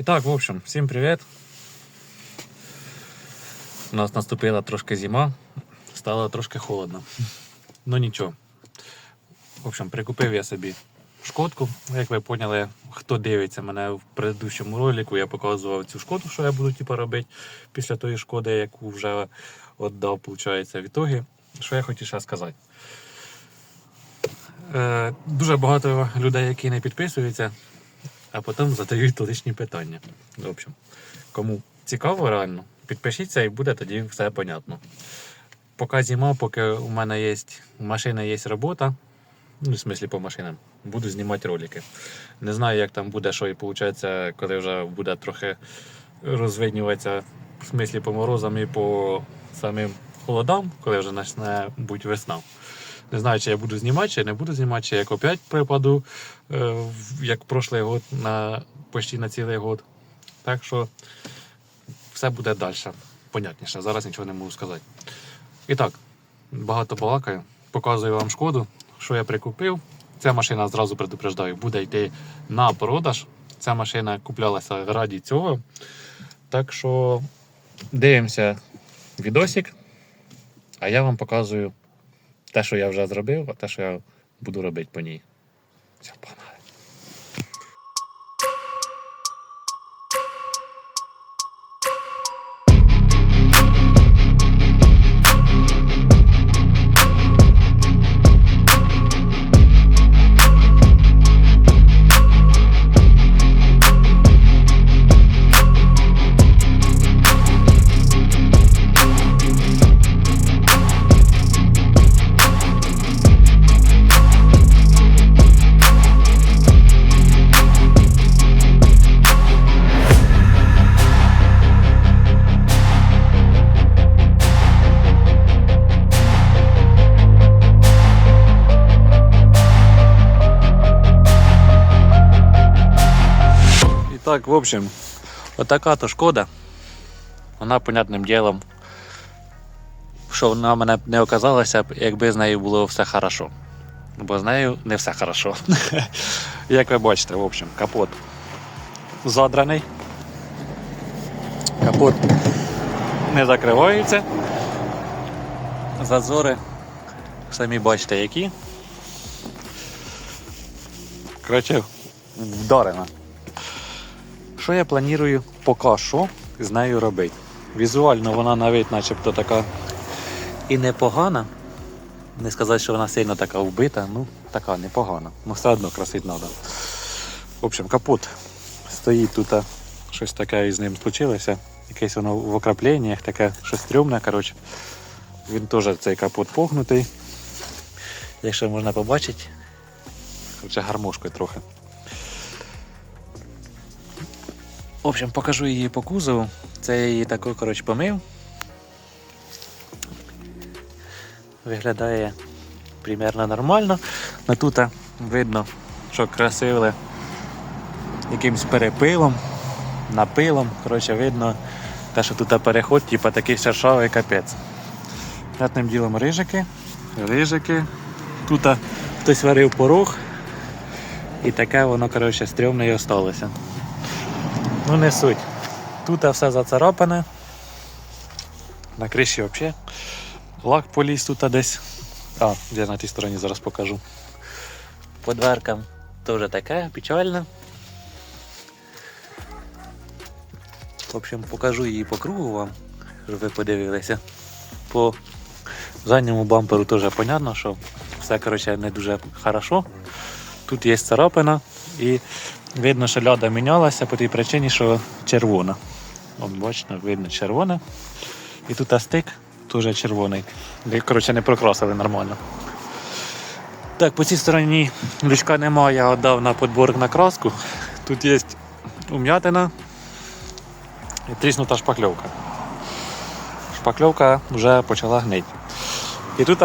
Итак, в общем, всім привіт. У нас наступила трошки зима, стало трошки холодно. Ну нічого. В общем, прикупив я собі шкодку. Як ви поняли, хто дивиться мене в предыдущому ролику, я показував цю шкоду, що я буду типу, робити після тої шкоди, яку вже віддав, виходить, в ітогі. Що я хотів ще сказати. Е, дуже багато людей, які не підписуються, а потім задають лишні питання. В общем, кому цікаво реально, підпишіться і буде тоді все понятно. Поки зима, поки у мене є машина, є робота, ну, в смислі по машинам, буду знімати ролики. Не знаю, як там буде, що і виходить, коли вже буде трохи розвиднюватися, в смислі по морозам і по самим холодам, коли вже почне бути весна. Не знаю, чи я буду знімати, чи не буду знімати, чи як опять припаду, е, як прошлий год, на, почти на цілий год. Так що все буде далі. Понятніше. Зараз нічого не можу сказати. І так, багато балакаю. Показую вам шкоду, що я прикупив. Ця машина зразу предупреждаю, буде йти на продаж. Ця машина куплялася раді цього. Так що дивимося відосик, а я вам показую те, що я вже зробив, а те, що я буду робити по ній. Все, погнали. Так, в общем, отака то шкода. Вона, понятним ділом, що вона мене не оказалася, якби з нею було все хорошо. Бо з нею не все хорошо. Як ви бачите, в общем, капот задраний. Капот не закривається. Зазори самі бачите які. Коротше, вдарена. Що я планую поки що з нею робити? Візуально вона навіть начебто така і непогана. Не сказати, що вона сильно така вбита, ну така непогана. Ну все одно красить треба. В общем, капот стоїть тут, щось таке із ним случилося. Якесь воно в окрапленнях, таке щось стрьомне, коротше. Він теж цей капот погнутий. Якщо можна побачити, коротше, гармошкою трохи. В общем, покажу її по кузову. Це я її тако, коротше, помив. Виглядає примерно нормально. Но тут видно, що красили якимсь перепилом, напилом. Коротше, видно, те, що тут переход, типу такий шершавий капець. П'ятним ділом рижики, рижики. Тут хтось варив порог. І таке воно, коротше, стрьомне і осталося. Ну не суть. Тут все зацарапане. На криші взагалі. Лак поліз тут десь. А, я на тій стороні зараз покажу. По дверкам теж таке печальне. В общем, покажу її по кругу вам, щоб ви подивилися. По задньому бамперу теж понятно, що все коротше, не дуже хорошо. Тут є царапина і видно, що ляда мінялася по тій причині, що червона. От бачите, видно червона. І тут стик теж червоний. Коротше, не прокрасили нормально. Так, по цій стороні лючка немає, я віддав на подборок на краску. Тут є ум'ятина і тріснута шпакльовка. Шпакльовка вже почала гнити. І тут,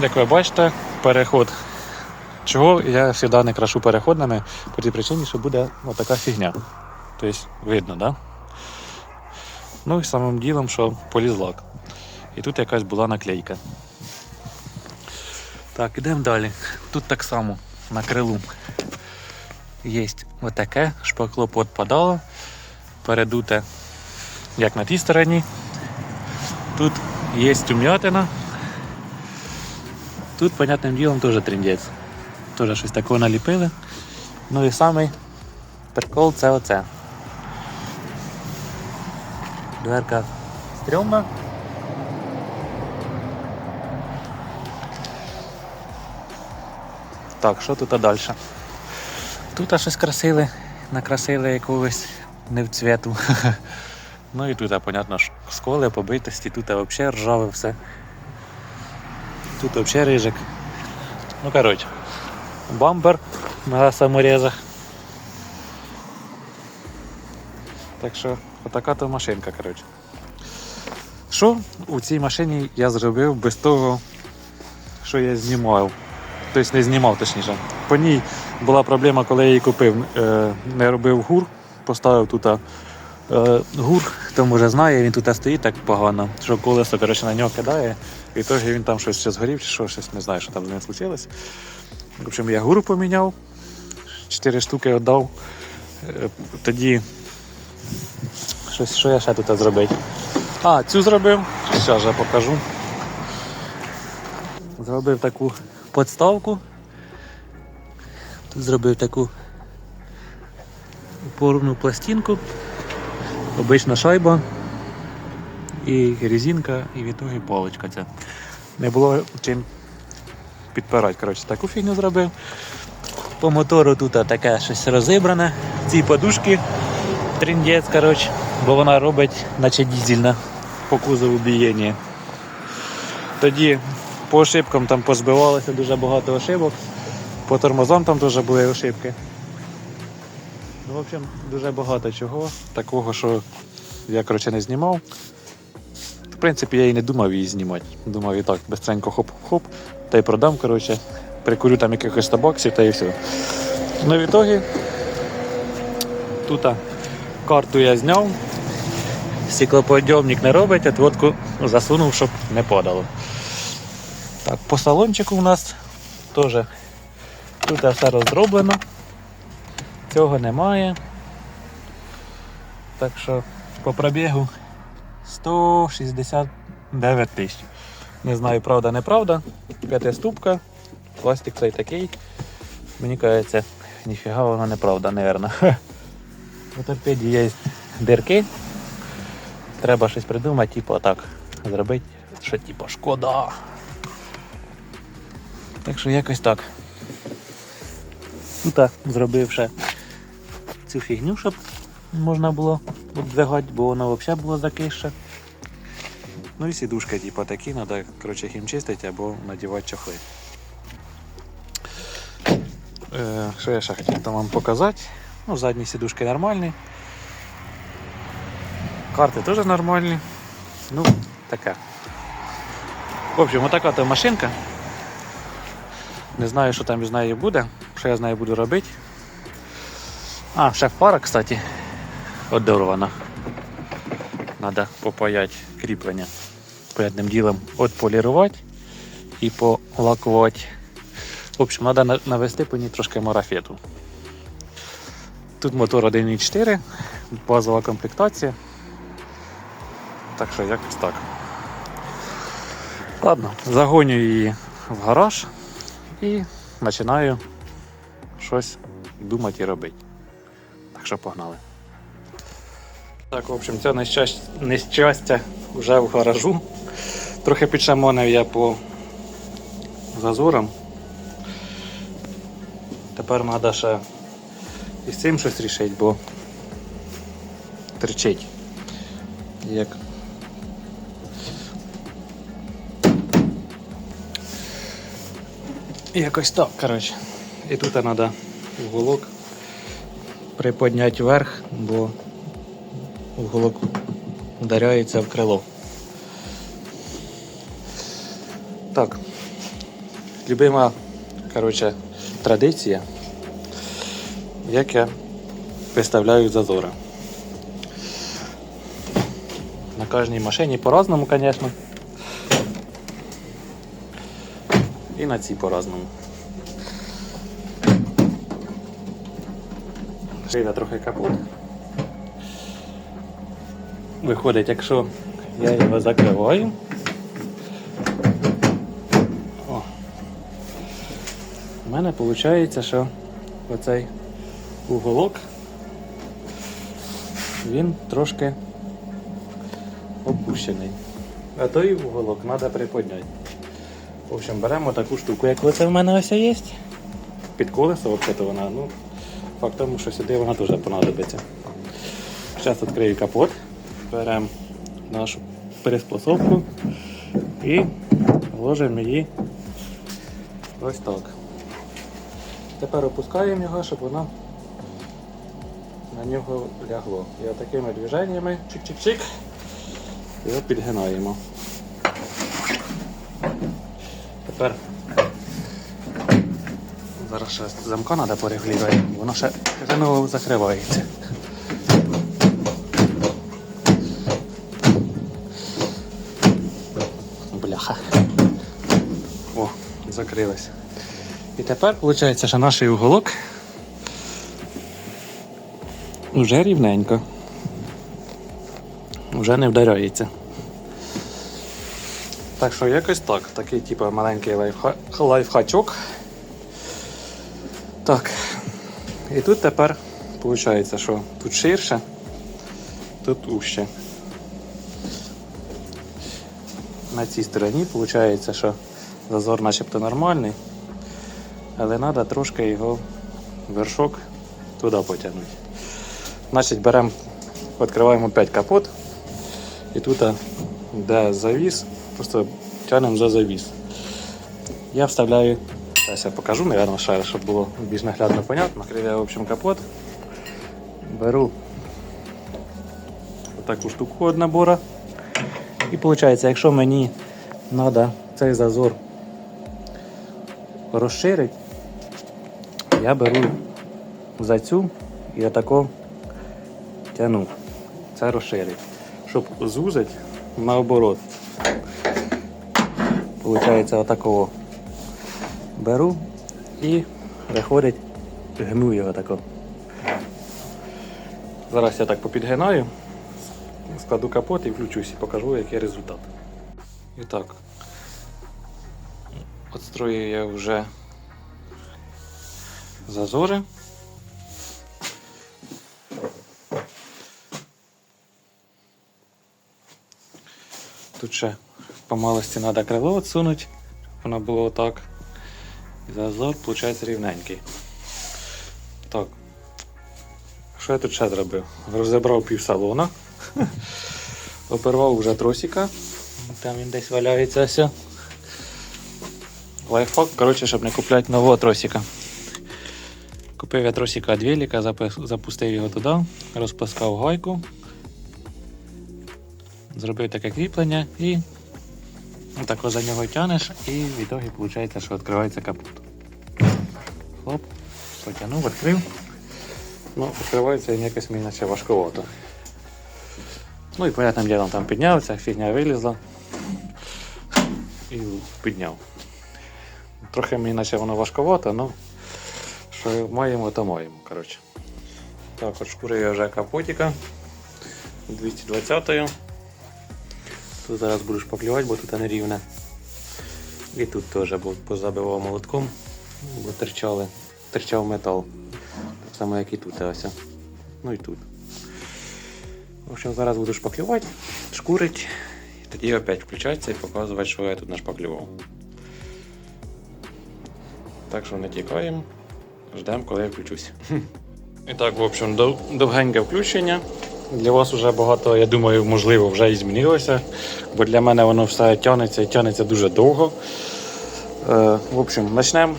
як ви бачите, переход. Чого я завжди не крашу переходними по тій причині, що буде така фігня. Тобто видно, да? Ну і самим ділом, що поліз лак. І тут якась була наклейка. Так, ідемо далі. Тут так само. на, крилу. Є отаке, шпакло підпадало. передуте, як на тій стороні. Тут є тум'ятина. Тут, понятним ділом, теж тріндець. Теж щось такого наліпили. Ну і самий прикол це оце. Дверка стрьомна. Так, що тут далі? Тут щось красили, накрасили якогось не в цвіту. ну і тут, понятно, ж, сколи, побитості, тут взагалі ржаве все. Тут взагалі рижик. Ну, коротше, бампер на саморезах. Так що, отака то машинка, коротше. Що у цій машині я зробив без того, що я знімав. Тобто не знімав, точніше. По ній була проблема, коли я її купив. Е, Не робив гур, поставив тут е, гур, хто може знає, він тут стоїть так погано, що колесо коротше, на нього кидає. І в він там щось ще згорів, чи що, щось не знаю, що там з ним случилось. В общем, я гуру поміняв, 4 штуки віддав. Е, Тоді щось, що я ще тут зробити? А, цю зробив. Зараз я покажу. Зробив таку подставку. Тут зробив таку опорну пластинку, обична шайба і резинка, і в ітогі полочка ця. Не було чим підпирати. Коротше, таку фігню зробив. По мотору тут таке щось розібране. Ці подушки тріндець, коротше, бо вона робить, наче дізельна по кузову бієння. Тоді по ошибкам там позбивалося дуже багато ошибок. По тормозам там теж були ошибки. Ну, в общем, дуже багато чого такого, що я коротше, не знімав. В принципі, я і не думав її знімати. Думав і так, бистренько хоп-хоп, та й продам, коротше, прикурю там якихось 100 баксів та і все. Ну, в ітогі тут карту я зняв, стеклоподйомник не робить, отводку засунув, щоб не падало. Так, по салончику у нас теж тут все розроблено. Цього немає. Так що по пробігу 169 тисяч. Не знаю, правда, неправда. П'ятиступка, пластик цей такий. Мені кажеться, ніфіга воно неправда, напевно. У торпеді є дирки. Треба щось придумати, типу так зробити, що типу шкода. Так що якось так. Ну так, зробив ще цю фігню, щоб можна було обдвигати, бо воно взагалі було закише. Ну і сідушки, типу, такі, треба коротше, їм чистити або надівати чохли. Е, що я ще хотів там вам показати? Ну, задні сідушки нормальні. Карти теж нормальні. Ну, таке. В общем, отака то машинка. Не знаю, що там із нею буде, що я з нею буду робити. А, ще пара, кстати, одорвана. Треба попаяти кріплення. Передним ділом отполірувати і полакувати. В общем, треба навести по ній трошки марафету. Тут мотор 1.4, базова комплектація. Так що якось так. Ладно, загоню її в гараж і починаю щось думати і робити. Так що погнали. Так, в общем, це нещастя вже в гаражу. Трохи підшамонив я по зазорам. Тепер треба ще і з цим щось рішити, бо тричить. Як Якось так, коротше. І тут треба уголок приподняти вверх, бо уголок ударяється в крило. Так. Любима коротше, традиція, як я виставляю зазори. На кожній машині по-разному, звісно. І на цій по-разному. Шийна трохи капут. виходить, якщо я його закриваю. У мене виходить, що оцей уголок він трошки опущений. А той уголок треба приподняти. В общем, беремо таку штуку, як оце в мене ось є. Під колесо взагалі вона, ну, факт тому, що сюди вона теж понадобиться. Зараз відкрию капот, беремо нашу приспособку і вложимо її ось так. Тепер опускаємо його, щоб воно на нього лягло. І отакими движеннями чик-чик-чик його підгинаємо. Тепер зараз ще замка треба переглядати, воно ще заново закривається. Бляха. О, закрилось. І тепер виходить, що наш уголок вже рівненько. Вже не вдаряється. Так що якось так. Такий типу маленький лайфха... лайфхачок. Так. І тут тепер виходить, що тут ширше, тут уще. На цій стороні виходить, що зазор начебто нормальний, але треба трошки його вершок туди потягнути. Значить, беремо, відкриваємо 5 капот і тут, де завіс, просто тягнемо за завіс. Я вставляю, зараз я покажу, мабуть, ще щоб було більш наглядно понятно. Відкриваю, в общем, капот, беру таку штуку від набора. І виходить, якщо мені треба цей зазор розширити, я беру за цю і отако тяну. Це розширить. Щоб зузити, наоборот. Получається отакого. Беру і виходить, гну його тако. Зараз я так попідгинаю, складу капот і включусь і покажу, який результат. І так. Отстрою я вже зазори. Тут ще по малості треба крило відсунути, щоб воно було отак. І зазор, виходить, рівненький. Так. Що я тут ще зробив? Розібрав пів салона. Опервав вже тросика. Там він десь валяється все. Лайфхак, коротше, щоб не купляти нового тросика. Купив я тросика від запустив його туди, розпускав гайку, зробив таке кріплення і отако за нього тянеш і в ітогі виходить, що відкривається капот. Хлоп, потягнув, відкрив. Ну, відкривається він якось мені наче важковато. Ну і понятним ділом там піднявся, фігня вилізла і підняв. Трохи мені наче воно важковато, ну що маємо, то маємо. коротше. Так, от шкурив я вже капотика 220-ю. Тут зараз буду шпаклювати, бо тут не рівне. І тут теж позабивав молотком, бо терчали, терчав метал. Так само, як і тут ось. Ну і тут. В общем, зараз буду шпаклювати, шкурить, і тоді опять включатися і показувати, що я тут нашпаклював. Так що не тікаємо, ждемо, коли я включусь. І так, в общем, дов- довгеньке включення. Для вас вже багато, я думаю, можливо, вже і змінилося, бо для мене воно все тягнеться і тягнеться дуже довго. Е, в общем, почнемо,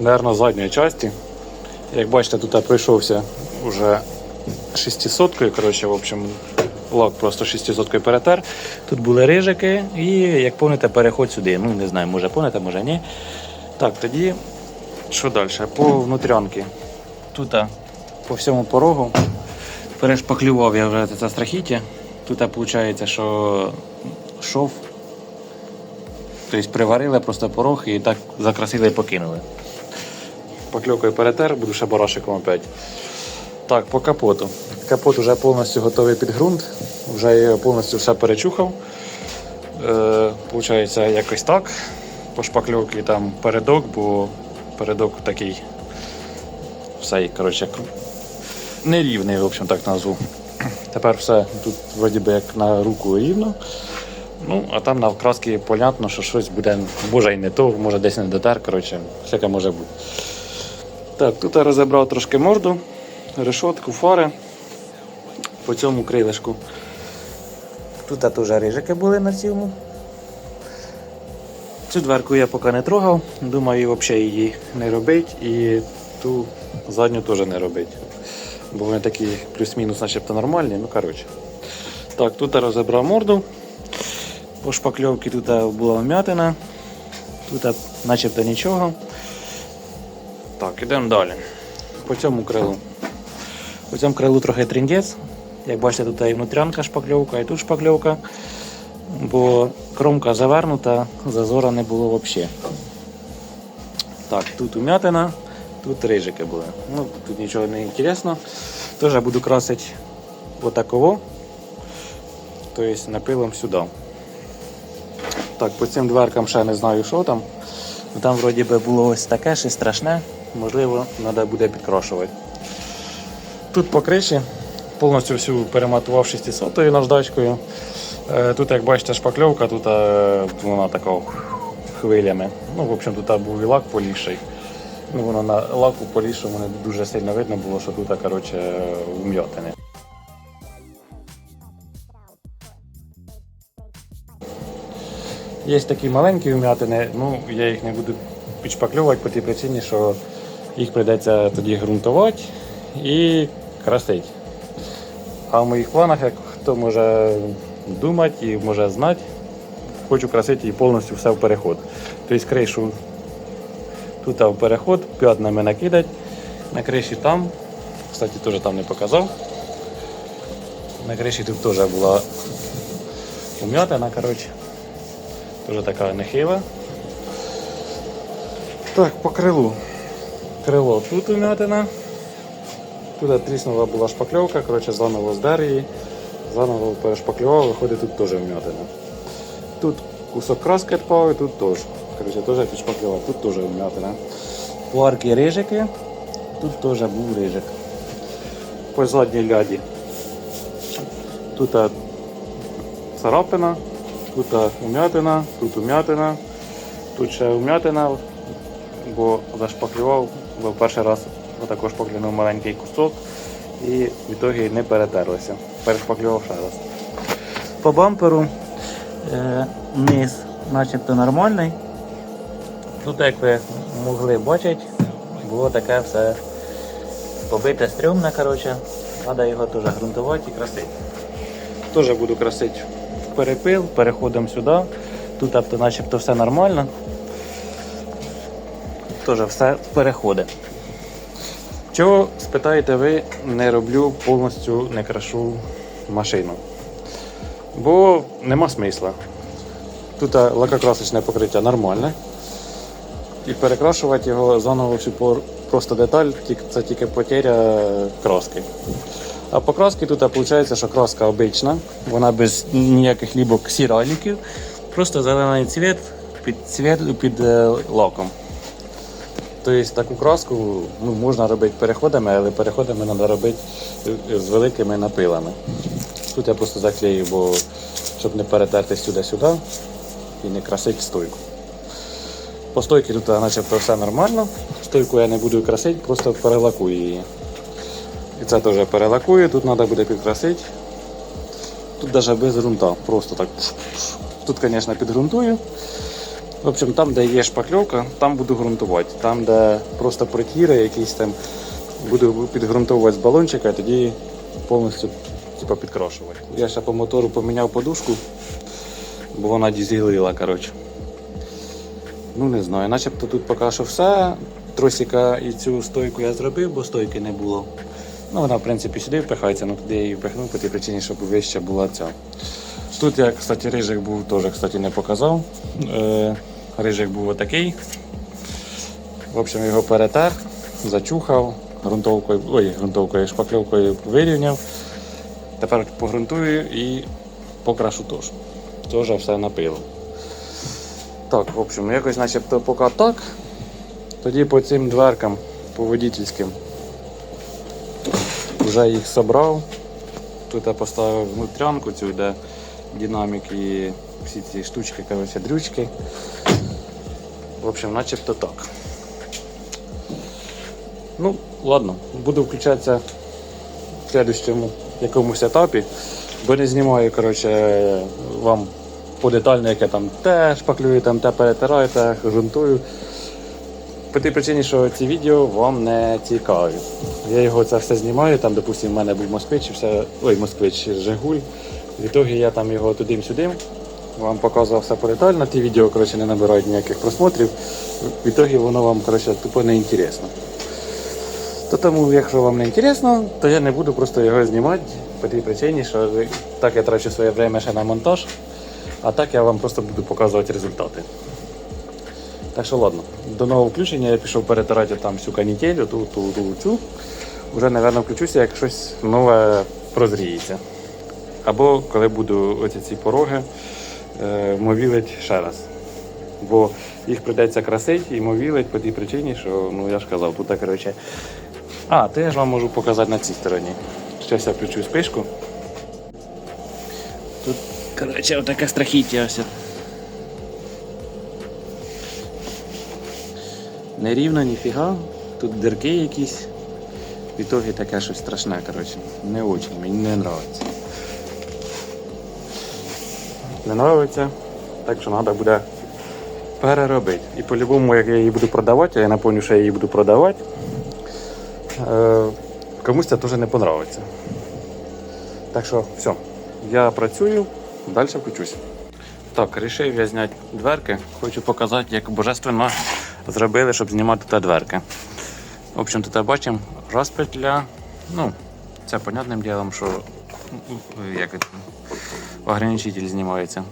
мабуть, з задньої частини. Як бачите, тут я пройшовся вже 600 коротше, в общем, лак просто 600 перетер. Тут були рижики і, як пам'ятаєте, переход сюди. Ну, не знаю, може пам'ятаєте, може ні. Так, тоді що далі? По внутрянки. Тут по всьому порогу перешпаклював я вже це страхіття. Тут виходить, що шов. Тобто приварили просто порог і так закрасили і покинули. Покльокою перетер, буду ще барашиком опять. Так, по капоту. Капот вже повністю готовий під ґрунт. Вже я його повністю все перечухав. Е, Получається якось так. По шпакльовці там передок, бо передок такий все, коротше, нерівний, в общем, так назву. Тепер все тут вроді би як на руку рівно. Ну, а там на вкраски понятно, що щось буде, може і не то, може десь не дотер, коротше, всяке може бути. Так, тут я розібрав трошки морду, решотку, фари по цьому крилишку. Тут теж рижики були на цьому. Цю дверку я поки не трогав, думаю, взагалі її не робить і ту задню теж не робить. Бо вони такі плюс-мінус начебто нормальні, ну коротше. Так, тут я розібрав морду. По шпакльовці тут була вмятина, тут начебто нічого. Так, ідемо далі. По цьому крилу. По цьому крилу трохи тріндець. Як бачите, тут і внутрянка шпакльовка, і тут шпакльовка. Бо кромка завернута, зазора не було взагалі. Так, тут умятина, тут рижики були. Ну, тут нічого не інтересно. Теж буду красити отаково. Тобто напилом сюди. Так, по цим дверкам ще не знаю, що там. Ну, Там вроді би було ось таке, щось страшне. Можливо, треба буде підкрашувати. Тут по криші повністю всю перематував 600 наждачкою. Е, Тут, як бачите, шпакльовка, тут е, вона така хвилями. Ну, в общем, тут був і лак поліший. Ну, воно на лаку полішому не дуже сильно видно було, що тут коротше, вм'ятини. Є такі маленькі вм'ятини, ну я їх не буду підшпаклювати по тій причині, що їх прийдеться тоді ґрунтувати і красити. А в моїх планах, як хто може думати і може знати, хочу красити і повністю все в переход. Тобто кришу тут в переход, п'ятнами накидати, на криші там, кстати, теж там не показав. На криші тут теж була ум'ятина, коротше. Тоже така нехила. Так, по крилу. Крило тут умятина. Тут тріснула була шпакльовка, коротше, заново здер її, заново перешпаклював, виходить тут теж вмятина. Тут кусок краски відпав і тут теж. Коротше, теж підшпаклював, тут теж вмятина. По рижики, тут теж був рижик. По задній ляді. Тут а, царапина, тут а, умятина, тут умятина, тут ще умятина, бо зашпаклював, бо перший раз отако шпаклював маленький кусок і в ітогі не перетерлося. Перешпаклював ще раз. По бамперу е, низ начебто нормальний. Тут, як ви могли бачити, було таке все побите стрьомне, коротше. Треба його теж ґрунтувати і красити. Теж буду красити в перепил, переходимо сюди. Тут тобто, начебто все нормально. Теж все переходить. Чого, спитаєте ви, не роблю повністю не крашу машину? Бо нема смисла. Тут лакокрасочне покриття нормальне. І перекрашувати його заново всю просто деталь, це тільки потеря краски. А по красці тут виходить, що краска обична, вона без ніяких лібок сіраліків, просто зелений цвіт під, цвіт, під е, лаком. Тобто таку краску ну, можна робити переходами, але переходами треба робити з великими напилами. Тут я просто заклею, бо щоб не перетерти сюди-сюди і не красити стойку. По стойці тут начебто все нормально. Стойку я не буду красити, просто перелакую її. І це теж перелакую, тут треба буде підкрасити. Тут навіть без ґрунта, просто так. Тут, звісно, підґрунтую. В общем, там, де є шпакльовка, там буду ґрунтувати. Там, де просто протіри якісь там, буду підґрунтовувати з балончика і тоді повністю типу, підкрашувати. Я ще по мотору поміняв подушку, бо вона дізелила, коротше. Ну не знаю, начебто тут поки що все. Тросика і цю стойку я зробив, бо стойки не було. Ну вона в принципі сюди впихається, ну туди я її впихнув по тій причині, щоб вища була ця. Тут я, кстати, рижик був теж кстати, не показав. Рижик був отакий. В общем, його перетер, зачухав, грунтовкою, ой, грунтовкою, шпакльовкою вирівняв. Тепер погрунтую і покрашу теж. Теж все напило. Так, в общем, якось начебто поки так. Тоді по цим дверкам, по водительським, вже їх собрав. Тут я поставив внутрянку цю, де динамік і всі ці штучки, коротше, дрючки. В общем, начебто так. Ну, ладно, буду включатися в следующому якомусь етапі, бо не знімаю, коротше, вам подетально, як я там те шпаклюю, там те перетираю, те грунтую. По тій причині, що ці відео вам не цікаві. Я його це все знімаю, там, допустимо, в мене був москвич, все, ой, москвич Жигуль. В ітогі я там його туди-сюди. Вам показував все подетально, ті відео коротше, не набирають ніяких просмотрів. В ітогі воно вам коротше, тупо не інтересно. То тому, якщо вам не інтересно, то я не буду просто його знімати по тій причині, що так я трачу своє время ще на монтаж, а так я вам просто буду показувати результати. Так що ладно, до нового включення я пішов перетирати там всю канітелю, ту, ту, ту, цю. Вже, напевно, включуся, як щось нове прозріється. Або коли буду оці ці пороги мовілить ще раз. Бо їх прийдеться красити і мовілить по тій причині, що ну я ж казав, тут коротше. А, то я ж вам можу показати на цій стороні. Зараз я включу спишку. Тут, коротше, отаке страхіття ось. Не рівно, ніфіга. Тут дирки якісь. В ітогі таке щось страшне, коротше. Не очень, мені не подобається. Не подобається, так що треба буде переробити. І по-любому, як я її буду продавати, а я напомню, що я її буду продавати, е, комусь це теж не подобається. Так що все, я працюю, далі включусь. Так, вирішив я зняти дверки. Хочу показати, як божественно зробили, щоб знімати тут дверки. В общем, тут бачимо розпетля. Ну, це понятним ділом, що ну, як ограничитель знімається.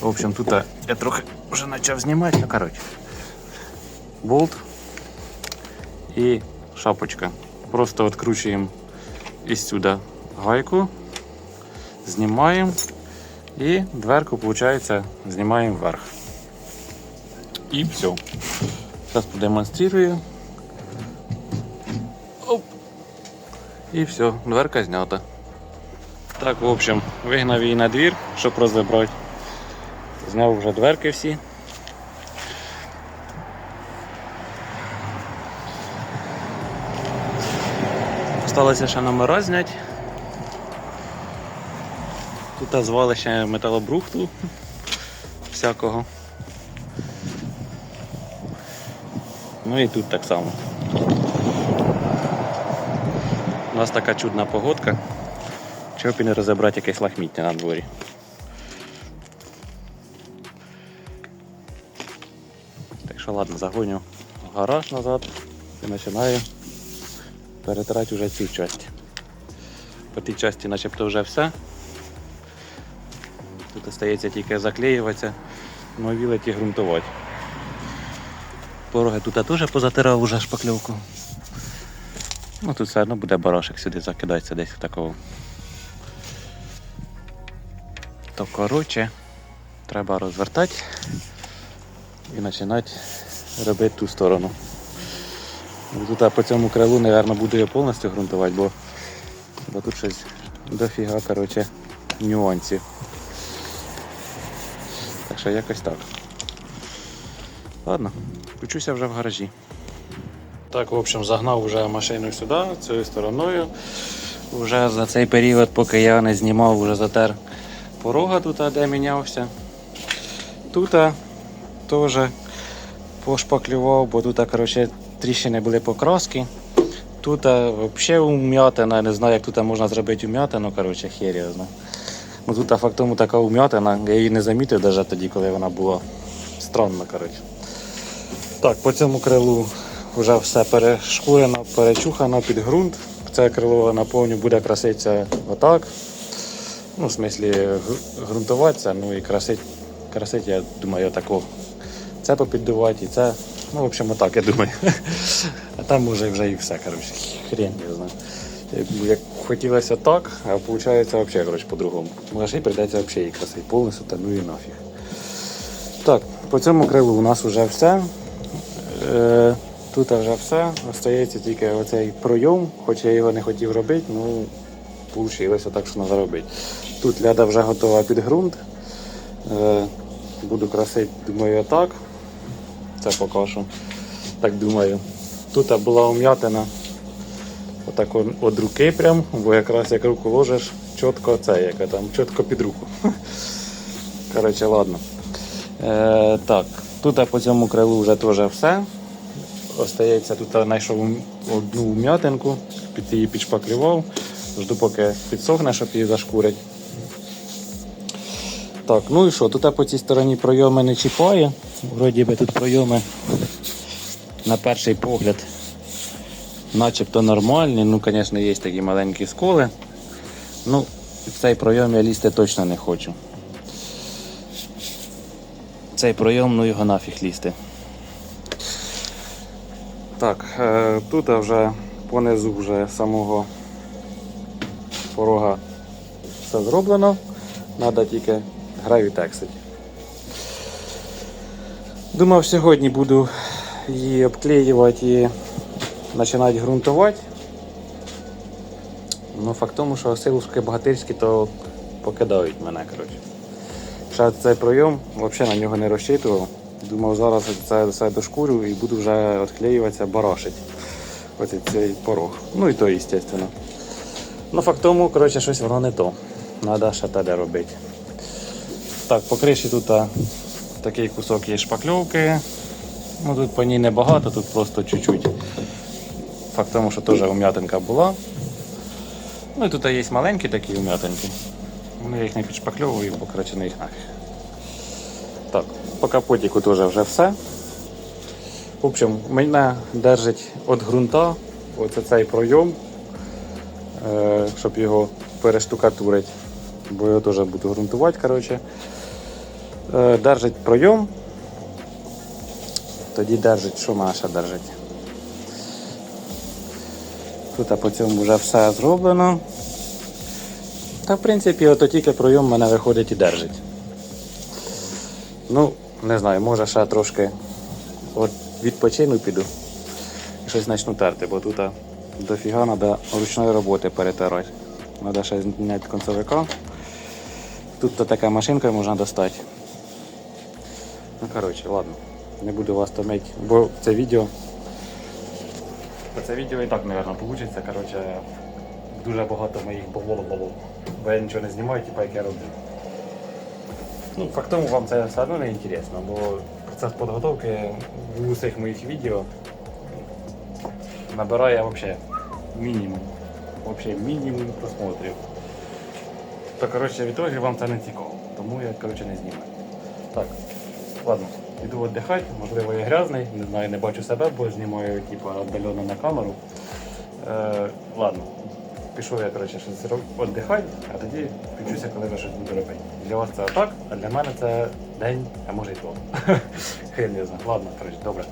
В общем, тут я трохи вже почав знімати, ну коротше. Болт і шапочка. Просто відкручуємо із сюди гайку, знімаємо і дверку, виходить, знімаємо вверх. І все. Зараз продемонструю. Оп. І все, дверка знята. Так, в общем, вигнав її на двір, щоб розібрати. Зняв вже дверки всі. Осталося ще номера зняти. Тут звалище металобрухту всякого. Ну і тут так само. У нас така чудна погодка. Чого і не розібрати якесь лахміття на дворі. Так що ладно, загоню гараж назад і починаю перетирати вже цю часть. По тій часті начебто вже все. Тут остається тільки заклеюватися, мовілити і ґрунтувати. Пороги тут теж позатирав уже шпакльовку. Ну тут все одно буде барашек сюди закидається десь в такого. То коротше, треба розвертати і починати робити ту сторону. Тут по цьому крилу, мабуть, буду я повністю ґрунтувати, бо, бо тут щось дофіга коротше, нюансів. Так що якось так. Ладно, включуся вже в гаражі. Так, в общем, загнав вже машину сюди, цією стороною. Вже за цей період, поки я не знімав, вже затер порога тут, де мінявся. Тут теж пошпаклював, бо тут коротше, тріщини були покраски. Тут взагалі ум'ятина, не знаю, як тут можна зробити ум'ятину, коротше, хер. Ну, тут факт тому така ум'ятина, я її не замітив навіть тоді, коли вона була странна. коротше. Так, по цьому крилу вже все перешкурено, перечухано під ґрунт. Це крило наповню буде краситися отак. Ну, в смислі, г- ґрунтуватися, ну і красить, красить, я думаю, отако. Це попіддувати і це Ну, в общем, отак, я думаю. А там може вже і все, коротше, хрень, я знаю. Як хотілося так, а виходить взагалі, коротше, по-другому. Може, прийдеться взагалі її красити повністю, та ну і нафіг. Так, по цьому крилу у нас вже все. Е, тут вже все. Остається тільки оцей пройом, хоч я його не хотів робити, ну вийшло так, що треба робити. Тут ляда вже готова під ґрунт. Е, буду красити, думаю, отак. Це поки що. Так думаю. Тут була ум'ятина. Отак от, от руки прям, бо якраз як руку ложиш, чітко це, яке там, чітко під руку. Коротше, ладно. Е, так, тут по цьому крилу вже теж все. Остається, тут знайшов одну вм'ятинку, під її підшпаклював. Жду, поки підсохне, щоб її зашкурить. Так, ну і що, тут по цій стороні пройоми не чіпає. Вроді би тут пройоми на перший погляд начебто нормальні. Ну, звісно, є такі маленькі сколи. Ну, в цей пройом я лізти точно не хочу. Цей пройом, ну його нафіг лізти. Так, е, тут вже понизу вже самого порога все зроблено. Треба тільки гравітексити. Думав, сьогодні буду її обклеювати і починати ґрунтувати. Ну, факт тому, що силушки богатирські то покидають мене. коротше. Ще цей пройом взагалі на нього не розчитував. Думав, зараз це все дошкурю і буду вже відклеюватися, барашить. Ось цей порог. Ну і то, звісно. Ну, факт тому, коротше, щось воно не то. Треба ще те робити. Так, по криші тут а, такий кусок є шпакльовки. Ну, тут по ній небагато, тут просто чуть-чуть. Факт тому, що теж ум'ятинка була. Ну і тут є маленькі такі ум'ятинки. Я їх не підшпакльовую, бо коротше не їх нафіг. Так, по капотіку теж вже все. В общем, мене держить від ґрунта оце цей пройом, е, щоб його перештукатурити. Бо я теж буду ґрунтувати. коротше. Е, Держить пройом. Тоді держить, що Маша держить. Тут по цьому вже все зроблено. Та в принципі ото тільки пройом мене виходить і держить. Ну, не знаю, може ще трошки от відпочину піду і щось почну терти, бо тут дофіга треба ручної роботи перетирати. Треба ще зняти концовика. Тут то така машинка можна достати. Ну коротше, ладно, не буду вас томити, бо це відео. Це відео і так, мабуть, вийде. Коротше, дуже багато моїх бабло-бабло. Бо я нічого не знімаю, типу, як я роблю. Ну, фактом вам це все одно не інтересно, бо процес підготовки в усіх моїх відео набирає взагалі мінімум. Взагалі мінімум просмотрів. То коротше, в ітогі вам це не цікаво, тому я коротше, не знімаю. Так, ладно, іду віддихати, можливо я грязний, не знаю, не бачу себе, бо знімаю типу, віддалено на камеру. Е, ладно, пішов я коротше, віддихати, а тоді включуся, коли ви щось буду робити. Для вас це так, а для мене це день, а може й то. Хрен не знаю. Ладно, коротше, добре.